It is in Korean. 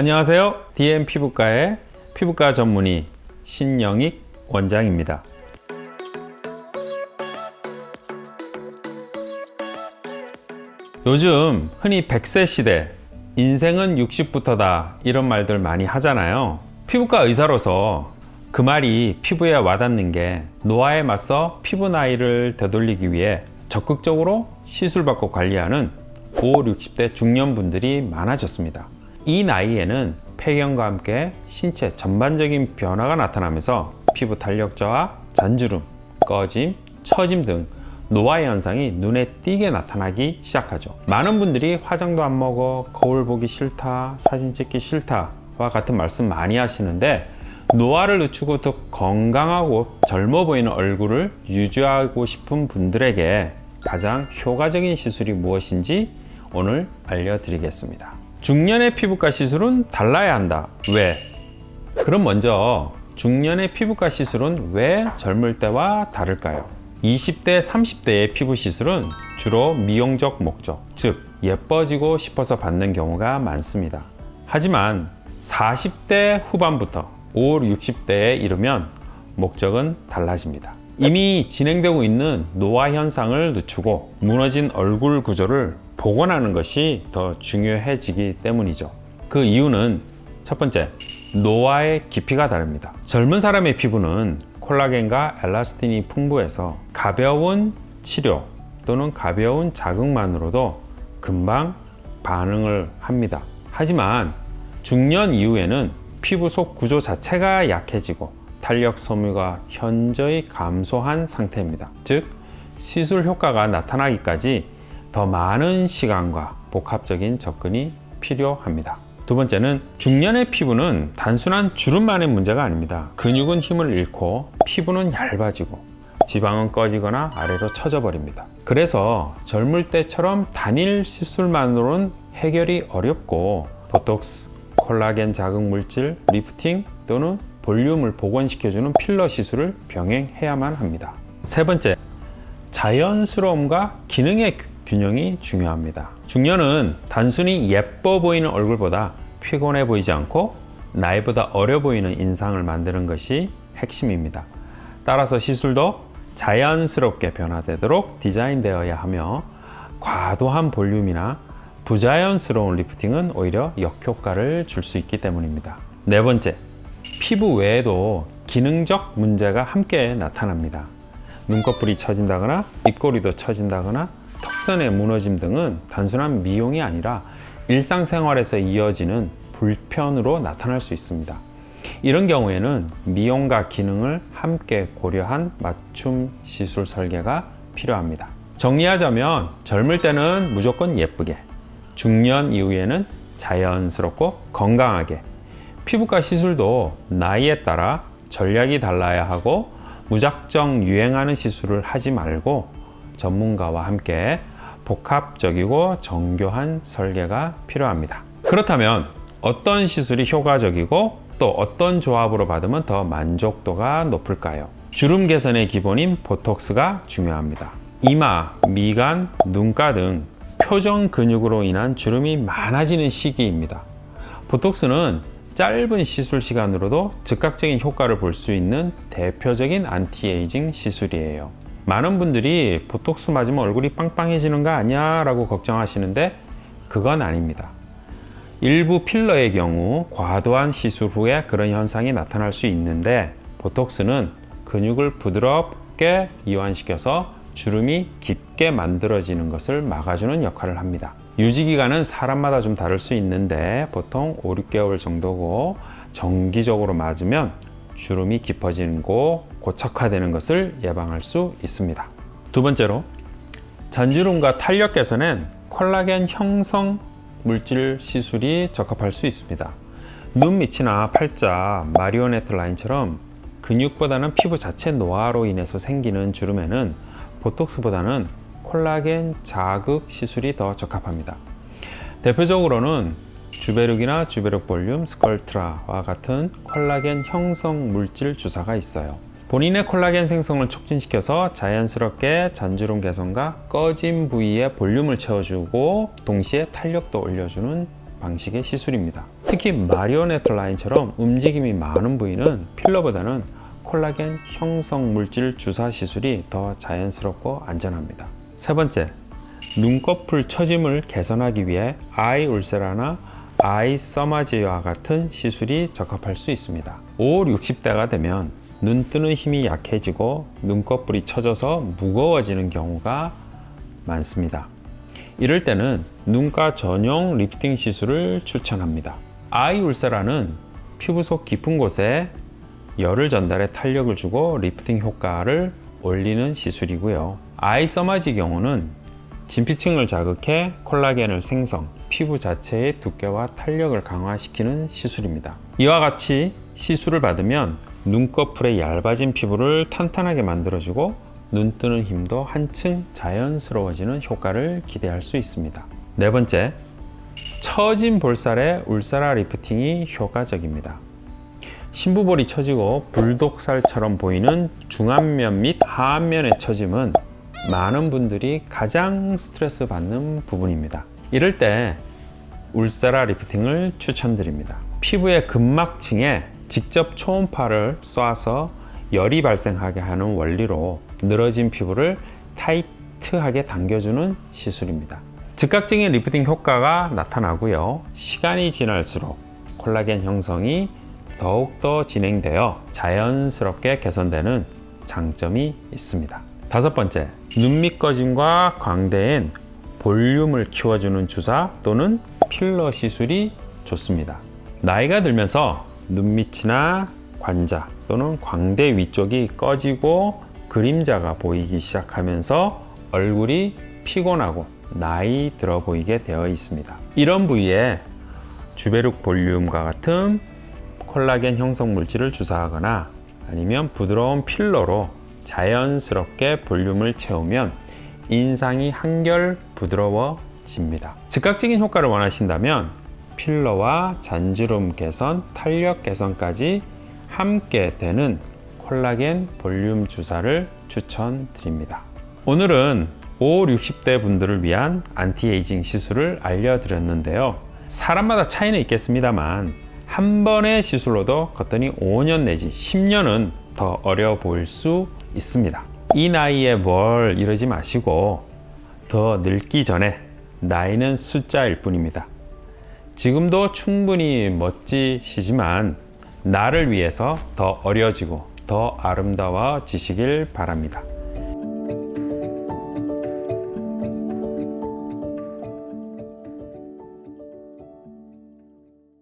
안녕하세요. DM 피부과의 피부과 전문의 신영익 원장입니다. 요즘 흔히 100세 시대, 인생은 60부터다 이런 말들 많이 하잖아요. 피부과 의사로서 그 말이 피부에 와닿는 게 노화에 맞서 피부 나이를 되돌리기 위해 적극적으로 시술받고 관리하는 5, 60대 중년분들이 많아졌습니다. 이 나이에는 폐경과 함께 신체 전반적인 변화가 나타나면서 피부 탄력 저하, 잔주름, 꺼짐, 처짐 등 노화 현상이 눈에 띄게 나타나기 시작하죠. 많은 분들이 화장도 안 먹어, 거울 보기 싫다, 사진 찍기 싫다와 같은 말씀 많이 하시는데 노화를 늦추고 더 건강하고 젊어 보이는 얼굴을 유지하고 싶은 분들에게 가장 효과적인 시술이 무엇인지 오늘 알려드리겠습니다. 중년의 피부과 시술은 달라야 한다. 왜? 그럼 먼저 중년의 피부과 시술은 왜 젊을 때와 다를까요? 20대, 30대의 피부 시술은 주로 미용적 목적, 즉 예뻐지고 싶어서 받는 경우가 많습니다. 하지만 40대 후반부터 5, 60대에 이르면 목적은 달라집니다. 이미 진행되고 있는 노화 현상을 늦추고 무너진 얼굴 구조를 복원하는 것이 더 중요해지기 때문이죠. 그 이유는 첫 번째, 노화의 깊이가 다릅니다. 젊은 사람의 피부는 콜라겐과 엘라스틴이 풍부해서 가벼운 치료 또는 가벼운 자극만으로도 금방 반응을 합니다. 하지만 중년 이후에는 피부 속 구조 자체가 약해지고 탄력 섬유가 현저히 감소한 상태입니다. 즉, 시술 효과가 나타나기까지 더 많은 시간과 복합적인 접근이 필요합니다. 두 번째는 중년의 피부는 단순한 주름만의 문제가 아닙니다. 근육은 힘을 잃고 피부는 얇아지고 지방은 꺼지거나 아래로 처져 버립니다. 그래서 젊을 때처럼 단일 시술만으로는 해결이 어렵고 보톡스, 콜라겐 자극 물질, 리프팅 또는 볼륨을 복원시켜주는 필러 시술을 병행해야만 합니다. 세 번째, 자연스러움과 기능의 균형이 중요합니다. 중년은 단순히 예뻐 보이는 얼굴보다 피곤해 보이지 않고 나이보다 어려 보이는 인상을 만드는 것이 핵심입니다. 따라서 시술도 자연스럽게 변화되도록 디자인되어야 하며 과도한 볼륨이나 부자연스러운 리프팅은 오히려 역효과를 줄 수 있기 때문입니다. 네 번째, 피부 외에도 기능적 문제가 함께 나타납니다. 눈꺼풀이 처진다거나 입꼬리도 처진다거나 턱선의 무너짐 등은 단순한 미용이 아니라 일상생활에서 이어지는 불편으로 나타날 수 있습니다. 이런 경우에는 미용과 기능을 함께 고려한 맞춤 시술 설계가 필요합니다. 정리하자면 젊을 때는 무조건 예쁘게, 중년 이후에는 자연스럽고 건강하게, 피부과 시술도 나이에 따라 전략이 달라야 하고 무작정 유행하는 시술을 하지 말고 전문가와 함께 복합적이고 정교한 설계가 필요합니다. 그렇다면 어떤 시술이 효과적이고 또 어떤 조합으로 받으면 더 만족도가 높을까요? 주름 개선의 기본인 보톡스가 중요합니다. 이마, 미간, 눈가 등 표정 근육으로 인한 주름이 많아지는 시기입니다. 보톡스는 짧은 시술 시간으로도 즉각적인 효과를 볼 수 있는 대표적인 안티에이징 시술이에요. 많은 분들이 보톡스 맞으면 얼굴이 빵빵해지는 거 아니야? 라고 걱정하시는데 그건 아닙니다. 일부 필러의 경우 과도한 시술 후에 그런 현상이 나타날 수 있는데 보톡스는 근육을 부드럽게 이완시켜서 주름이 깊게 만들어지는 것을 막아주는 역할을 합니다. 유지 기간은 사람마다 좀 다를 수 있는데 보통 5, 6개월 정도고 정기적으로 맞으면 주름이 깊어지고 고착화되는 것을 예방할 수 있습니다. 두 번째로 잔주름과 탄력 개선엔 콜라겐 형성 물질 시술이 적합할 수 있습니다. 눈 밑이나 팔자, 마리오네트 라인처럼 근육보다는 피부 자체 노화로 인해서 생기는 주름에는 보톡스보다는 콜라겐 자극 시술이 더 적합합니다. 대표적으로는 주베룩이나 주베룩 볼륨, 스컬트라와 같은 콜라겐 형성 물질 주사가 있어요. 본인의 콜라겐 생성을 촉진시켜서 자연스럽게 잔주름 개선과 꺼진 부위에 볼륨을 채워주고 동시에 탄력도 올려주는 방식의 시술입니다. 특히 마리오네트 라인처럼 움직임이 많은 부위는 필러보다는 콜라겐 형성 물질 주사 시술이 더 자연스럽고 안전합니다. 세 번째, 눈꺼풀 처짐을 개선하기 위해 아이 울세라나 아이 서마지와 같은 시술이 적합할 수 있습니다. 5, 60대가 되면 눈 뜨는 힘이 약해지고 눈꺼풀이 처져서 무거워지는 경우가 많습니다. 이럴 때는 눈가 전용 리프팅 시술을 추천합니다. 아이 울세라는 피부 속 깊은 곳에 열을 전달해 탄력을 주고 리프팅 효과를 올리는 시술이고요. 아이 서마지 경우는 진피층을 자극해 콜라겐을 생성, 피부 자체의 두께와 탄력을 강화시키는 시술입니다. 이와 같이 시술을 받으면 눈꺼풀의 얇아진 피부를 탄탄하게 만들어주고 눈 뜨는 힘도 한층 자연스러워지는 효과를 기대할 수 있습니다. 네 번째, 처진 볼살의 울사라 리프팅이 효과적입니다. 신부볼이 처지고 불독살처럼 보이는 중안면 및 하안면의 처짐은 많은 분들이 가장 스트레스 받는 부분입니다. 이럴 때 울사라 리프팅을 추천드립니다. 피부의 근막층에 직접 초음파를 쏴서 열이 발생하게 하는 원리로 늘어진 피부를 타이트하게 당겨주는 시술입니다. 즉각적인 리프팅 효과가 나타나고요. 시간이 지날수록 콜라겐 형성이 더욱더 진행되어 자연스럽게 개선되는 장점이 있습니다. 다섯 번째, 눈 밑 꺼짐과 광대엔 볼륨을 키워주는 주사 또는 필러 시술이 좋습니다. 나이가 들면서 눈밑이나 관자 또는 광대 위쪽이 꺼지고 그림자가 보이기 시작하면서 얼굴이 피곤하고 나이 들어 보이게 되어 있습니다. 이런 부위에 주베룩 볼륨과 같은 콜라겐 형성 물질을 주사하거나 아니면 부드러운 필러로 자연스럽게 볼륨을 채우면 인상이 한결 부드러워집니다. 즉각적인 효과를 원하신다면 필러와 잔주름 개선, 탄력 개선까지 함께 되는 콜라겐 볼륨 주사를 추천드립니다. 오늘은 5, 60대 분들을 위한 안티에이징 시술을 알려드렸는데요. 사람마다 차이는 있겠습니다만 한 번의 시술로도 걷더니 5년 내지 10년은 더 어려워 보일 수 있습니다. 이 나이에 뭘 이러지 마시고 더 늙기 전에 나이는 숫자일 뿐입니다. 지금도 충분히 멋지시지만 나를 위해서 더 어려지고 더 아름다워지시길 바랍니다.